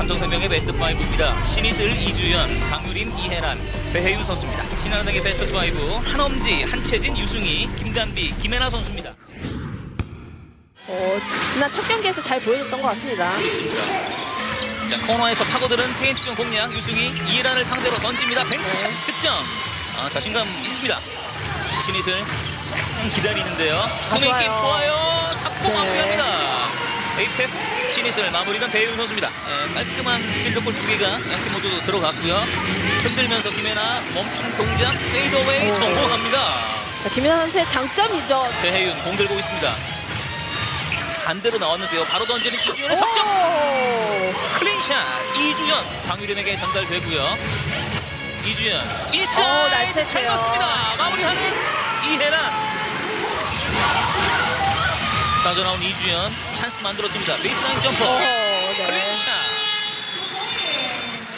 삼성생명의 베스트 5입니다. 신이슬, 이주연, 강유림, 이혜란, 배혜유 선수입니다. 신한은행의 베스트 5 한엄지, 한채진, 유승희, 김단비, 김혜나 선수입니다. 어, 지난 첫 경기에서 잘 보여줬던 것 같습니다. 그렇습니다. 자 코너에서 파고드는 페인트 중 공략 유승희 이해란을 상대로 던집니다. 뱅크샷 네. 득점. 아, 자신감 있습니다. 신이슬 음, 기다리는데요. 아, 투메인 게임 좋아요. 좋아요. 잡고 네. 마무리합니다. 에 이패스 신이슬 마무리는 배윤 선수입니다. 예, 깔끔한 필드골 두 개가 양팀 모두 들어갔고요. 흔들면서 김혜나 멈춤 동작 페이드어웨이 오. 성공합니다. 자, 김연아 선수의 장점이죠. 배혜윤 공 들고 있습니다. 반대로 나왔는데요. 바로 던지는 이주연의 석점. 오! 클린샷 이주연 강유림에게 전달되고요. 이주연 오, 인사이드 나이스 잘. 맞습니다. 마무리하는 이혜란. 빠져나온 이주연 찬스 만들어줍니다. 베이스라인 점퍼. 오, 네. 클린샷.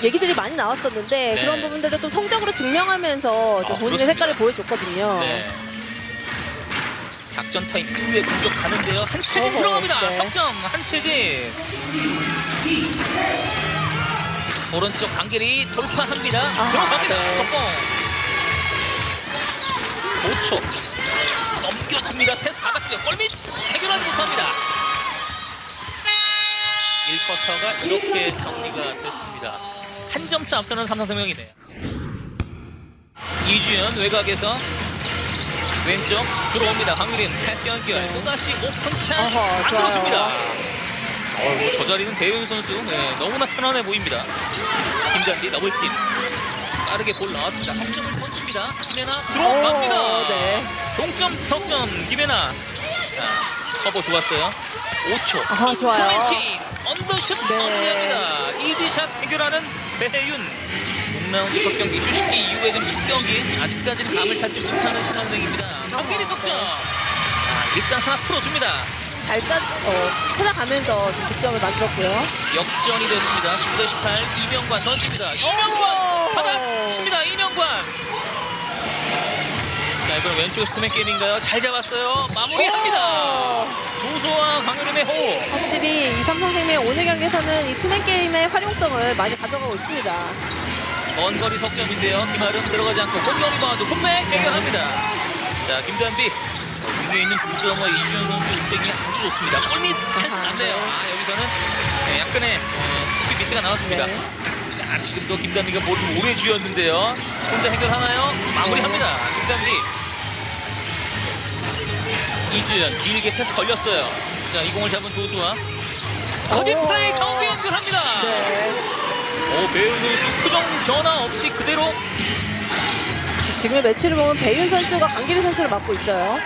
얘기들이 많이 나왔었는데 네. 그런 부분들을 또 성적으로 증명하면서 좀 아, 본인의 그렇습니다. 색깔을 보여줬거든요. 네. 작전 타임 이후에 공격 가는데요. 한채진 어허, 들어갑니다. 네. 석점 한채진. 오른쪽 강길이 돌파합니다. 아하, 들어갑니다. 네. 성공. 5초. 넘겨줍니다. 1쿼터가 이렇게 정리가 됐습니다. 한 점차 앞서는 삼성생명이네요. 이주연 외곽에서 왼쪽 들어옵니다. 강유림 패스 연결 네. 또다시 오픈 찬스 어허, 만들어줍니다. 어, 저 자리는 배윤 선수 네, 너무나 편안해 보입니다. 김잔디 더블팀 빠르게 볼 나왔습니다. 석점을 던집니다. 김혜나 들어갑니다. 오, 네. 동점 석점 김혜나 자 커버 좋았어요. 5초 아하, 좋아요. 언더슛 네. 마무리합니다. 이디샷 해결하는 배혜윤 6라운드 첫 경기 휴식기 이후에 좀첫 경기 아직까지는 감을 찾지 못하는 신한은행입니다. 강길이 석점 자, 일단 하나 풀어줍니다. 잘 짜, 어, 찾아가면서 좀 득점을 만들었고요. 역전이 됐습니다. 19대 18 이명관 던집니다. 이명관 받아칩니다. 이명관 자 이번엔 왼쪽에서 투맨 게임인가요? 잘 잡았어요. 마무리합니다. 조소와 강유림의 호흡 확실히 이 삼성생명 오늘 경기에서는 이 투맨 게임의 활용성을 많이 가져가고 있습니다. 먼 거리 석점인데요. 김아름 들어가지 않고 공격 리바운드 콤백 해결합니다. 자 김단비 위에 있는 주수어머 이주현 선수 움직임이 아주 좋습니다. 골밑 찬스 아하, 났네요. 네. 아 여기서는 네, 약간의 어, 스피 미스가 나왔습니다. 네. 자 지금도 김단비가 볼을 오래 쥐었는데요. 혼자 해결하나요? 마무리합니다. 김단비 이주연 길게 패스 걸렸어요. 자 이 공을 잡은 조수와 커진 오. 플레이 가운데 연결합니다. 네. 오 배우 선수 표정 변화 없이 그대로 지금의 매치를 보면 배윤 선수가 강기리 선수를 맡고 있어요.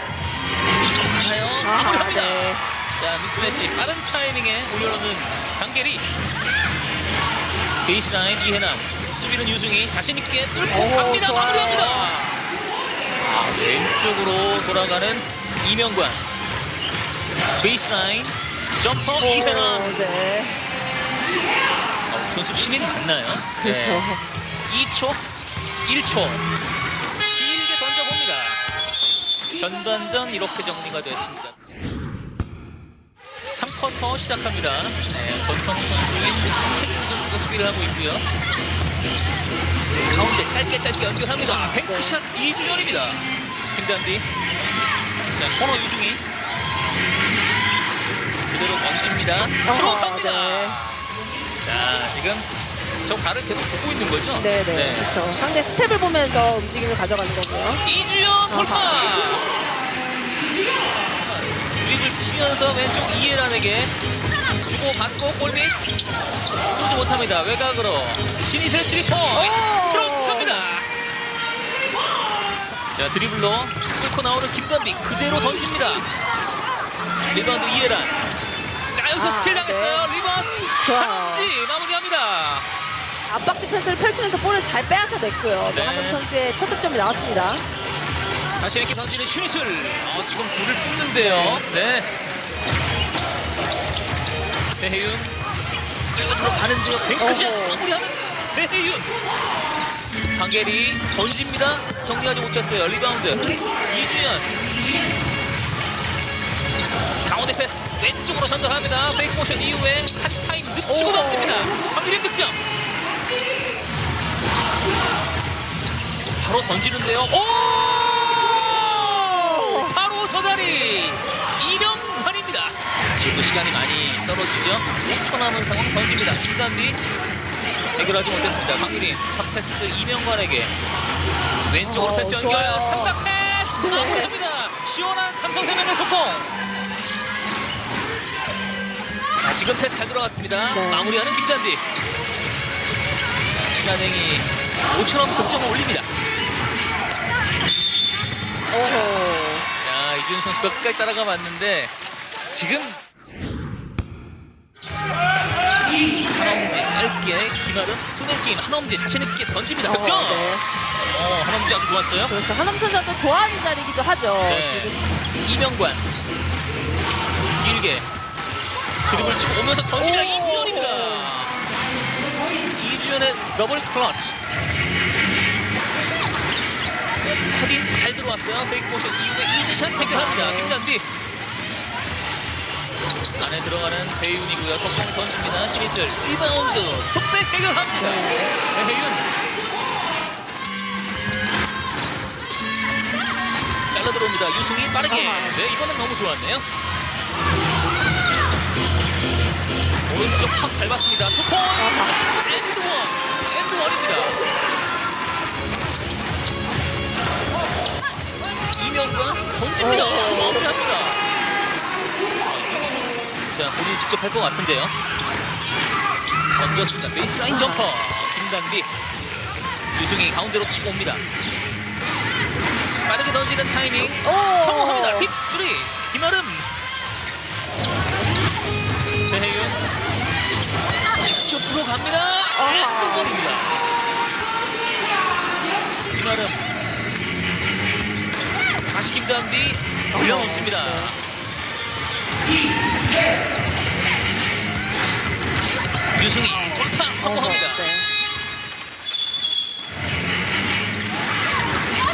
가요 마무리합니다. 네. 자 미스매치 빠른 타이밍에 올려놓는 강계리 베이스라인 이해남 수비는 유승희 자신 있게 뚫고 오, 갑니다 좋아요. 마무리합니다. 아, 왼쪽으로 돌아가는 이명관 베이스라인 점퍼 오, 네. 어, 선수 신인 맞나요? 그렇죠. 네. 2초, 1초 길게 던져봅니다. 전반전 이렇게 정리가 됐습니다. 3쿼터 시작합니다. 네, 전선우 선수인 최준 선수가 수비를 하고 있고요. 가운데 짧게 짧게 연결합니다. 뱅크샷 이주연입니다. 김단비. 자, 코너 유중이. 그대로 던집니다. 들어갑니다. 네. 자, 지금 저 발을 계속 보고 있는 거죠? 네, 네, 그렇죠. 상대 스텝을 보면서 움직임을 가져가는 거고요. 이주연 돌파! 드리블 치면서 왼쪽 이해란에게 주고 받고 골밑 쏘지 못합니다. 외곽으로 신이슬 스리퍼 오! 들어갑니다. 자 드리블로 뚫고 나오는 김단비 그대로 던집니다. 리바운드 이해란. 아, 여기서 아, 스틸 당했어요. 리버스 좋아요. 한지 마무리합니다. 압박 디펜스를 펼치면서 볼을 잘 빼앗아 냈고요. 네. 노한정 선수의 첫 득점이 나왔습니다. 다시 이렇게 던지는 슈니슬. 어, 지금 불을 뿜는데요. 네. 배혜윤. 끌고 들어가는데요. 뱅크샷 어허. 마무리하는 배혜윤. 강계리 던집니다. 정리하지 못했어요. 리바운드. 이주연. 강원대 패스. 왼쪽으로 전달합니다. 페이크 모션 이후에 한 타임 늦추고 던집니다. 강계리 득점. 바로 던지는데요. 오! 바로 저 자리. 이명환입니다. 지금 시간이 많이 떨어지죠. 5초 남은 상황 던집니다. 김단비 해결하지 못했습니다. 강유림 첫 패스 이명관에게 왼쪽으로 어, 패스 연결 좋아요. 삼각 패스 네. 마무리합니다. 시원한 삼성생명의 속공. 자 지금 패스 잘 들어갔습니다. 네. 마무리하는 김단비. 신한행이 5천원 득점을 올립니다. 오호. 자 이준 선수가 끝까지 따라가 봤는데 지금 짧게 김아름 투맨 게임 한엄지 자신 있게 던집니다. 득점. 어, 네. 어 한엄지 아주 좋았어요. 그렇죠. 한엄 선수가 또 좋아하는 자리이기도 하죠. 네. 지금 이명관 길게 드리블 치고 오면서 던지자 오. 이주연입니다. 이주연의 더블 클러치. 컵인 잘 들어왔어요. 페이크 모션 이후에 이지샷 해결합니다. 김단비. 안에 들어가는 배윤이고요. 석공 던집니다. 시미슬 리바운드 톱백 해결합니다. 배윤 잘라 들어옵니다. 유승이 빠르게. 네, 이번엔 너무 좋았네요. 오른쪽 확 밟았습니다. 투포인트 엔드원. 엔드원입니다. 이명관 던집니다. 자, 본인이 직접 할 것 같은데요. 던졌습니다. 베이스라인 점퍼. 김단비. 유승이 가운데로 치고 옵니다. 빠르게 던지는 타이밍. 오. 성공합니다. 딥 3. 김아름. 배혜윤. 직접 들어갑니다. 엔드볼입니다. 김아름. 다시 김단비 올려놓습니다. 유승희 돌파 성공합니다.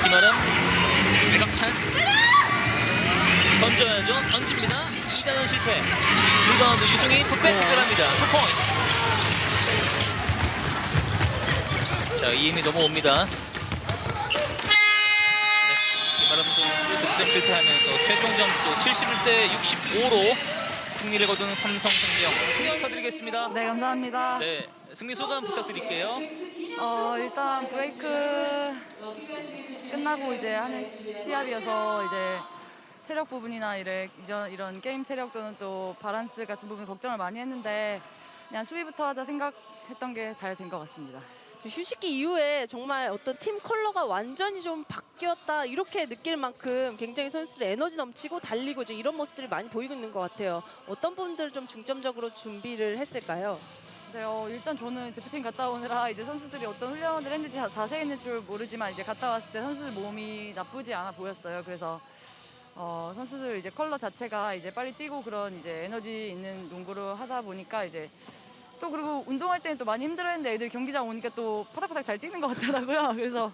김아름 백업 찬스. 던져야죠. 던집니다. 이다현 실패. 리바운드 유승희 풋백 네. 해결합니다. 투포인트 자 이임이 넘어옵니다. 네, 선수 득점 실패하면서 최종 점수 71대 65로 승리를 거둔 삼성생명 승리 축하드리겠습니다 네, 감사합니다. 네 승리 소감 부탁드릴게요 어, 일단 브레이크 끝나고 이제 하는 시합이어서 이제 체력 부분이나 이래, 이전, 이런 게임 체력 또는 또 바란스 같은 부분 걱정을 많이 했는데 그냥 수비부터 하자 생각했던 게 잘 된 것 같습니다. 휴식기 이후에 정말 어떤 팀 컬러가 완전히 좀 바뀌었다 이렇게 느낄 만큼 굉장히 선수들이 에너지 넘치고 달리고 이런 모습들이 많이 보이고 있는 것 같아요. 어떤 부분들을 좀 중점적으로 준비를 했을까요? 네, 어, 일단 저는 대표팀 갔다 오느라 이제 선수들이 어떤 훈련을 했는지 자, 자세히 했는 줄 모르지만 이제 갔다 왔을 때 선수들 몸이 나쁘지 않아 보였어요. 그래서 어, 선수들 이제 컬러 자체가 이제 빨리 뛰고 그런 이제 에너지 있는 농구를 하다 보니까 이제 또 그리고 운동할 때는 또 많이 힘들어했는데 애들이 경기장 오니까 또 파닥파닥 잘 뛰는 것 같더라고요. 그래서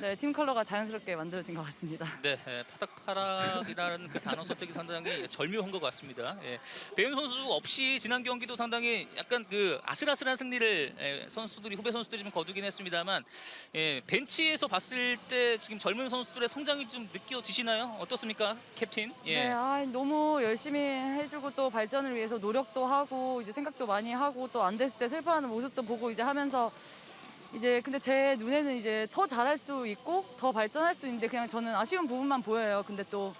네, 팀 컬러가 자연스럽게 만들어진 것 같습니다. 네, 예, 파닥파락이라는 그 단어 선택이 상당히 절묘한 것 같습니다. 예, 배윤 선수 없이 지난 경기도 상당히 약간 그 아슬아슬한 승리를 예, 선수들이 후배 선수들이 좀 거두긴 했습니다만 예, 벤치에서 봤을 때 지금 젊은 선수들의 성장이 좀 느껴지시나요? 어떻습니까, 캡틴? 예. 네, 아, 너무 열심히 해주고 또 발전을 위해서 노력도 하고 이제 생각도 많이 하고 또 안 됐을 때 슬퍼하는 모습도 보고 이제 하면서 이제 근데 제 눈에는 이제 더 잘할 수 있고 더 발전할 수 있는데 그냥 저는 아쉬운 부분만 보여요. 근데 또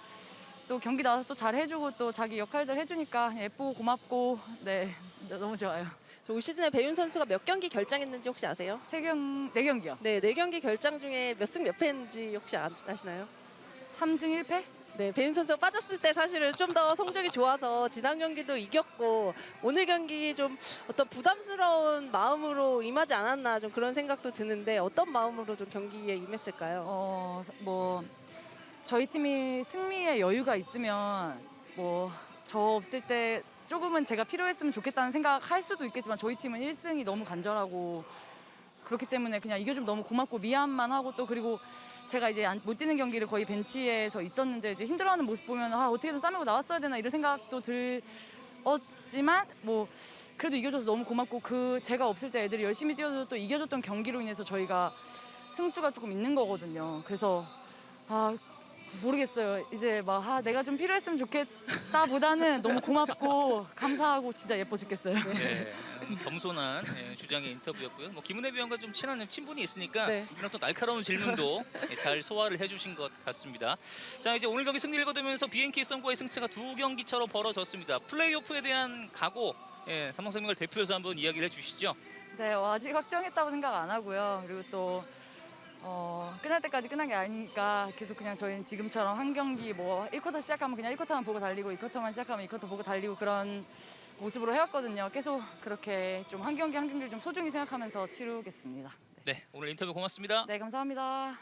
또 경기 나와서 또 잘 해주고 또 자기 역할들 해주니까 예쁘고 고맙고 네 너무 좋아요. 저 올 시즌에 배윤 선수가 몇 경기 결장했는지 혹시 아세요? 세 경 네 경기요. 네, 네 경기 결장 중에 몇 승 몇 패인지 혹시 아, 아시나요? 3승 1패? 네, 배윤 선수가 빠졌을 때 사실은 좀 더 성적이 좋아서 지난 경기도 이겼고 오늘 경기 좀 어떤 부담스러운 마음으로 임하지 않았나 좀 그런 생각도 드는데 어떤 마음으로 좀 경기에 임했을까요? 어, 뭐 저희 팀이 승리에 여유가 있으면 뭐 저 없을 때 조금은 제가 필요했으면 좋겠다는 생각 할 수도 있겠지만 저희 팀은 1승이 너무 간절하고 그렇기 때문에 그냥 이겨주면 너무 고맙고 미안만 하고 또 그리고 제가 이제 안- 못 뛰는 경기를 거의 벤치에서 있었는데 이제 힘들어하는 모습 보면 아 어떻게든 싸매고 나왔어야 되나 이런 생각도 들었지만 뭐 그래도 이겨줘서 너무 고맙고 그 제가 없을 때 애들이 열심히 뛰어서 또 이겨줬던 경기로 인해서 저희가 승수가 조금 있는 거거든요. 그래서 아 모르겠어요. 이제 막 아, 내가 좀 필요했으면 좋겠다 보다는 너무 고맙고 감사하고 진짜 예뻐 죽겠어요. 네, 음, 겸손한 예, 주장의 인터뷰였고요. 뭐 김은혜 위원과 좀 친한 친분이 있으니까 네. 이런 또 날카로운 질문도 예, 잘 소화를 해주신 것 같습니다. 자 이제 오늘 경기 승리를 거두면서 BNK 썸과의 승차가 두 경기 차로 벌어졌습니다. 플레이오프에 대한 각오, 예, 삼성생명을 대표해서 한번 이야기를 해주시죠. 네, 어, 아직 확정했다고 생각 안 하고요. 그리고 또 어, 끝날 때까지 끝난 게 아니니까 계속 그냥 저희는 지금처럼 한 경기 뭐 1쿼터 시작하면 그냥 1쿼터만 보고 달리고 2쿼터만 시작하면 2쿼터 보고 달리고 그런 모습으로 해왔거든요. 계속 그렇게 좀 한 경기 한 경기를 좀 소중히 생각하면서 치르겠습니다. 네, 네 오늘 인터뷰 고맙습니다. 네 감사합니다.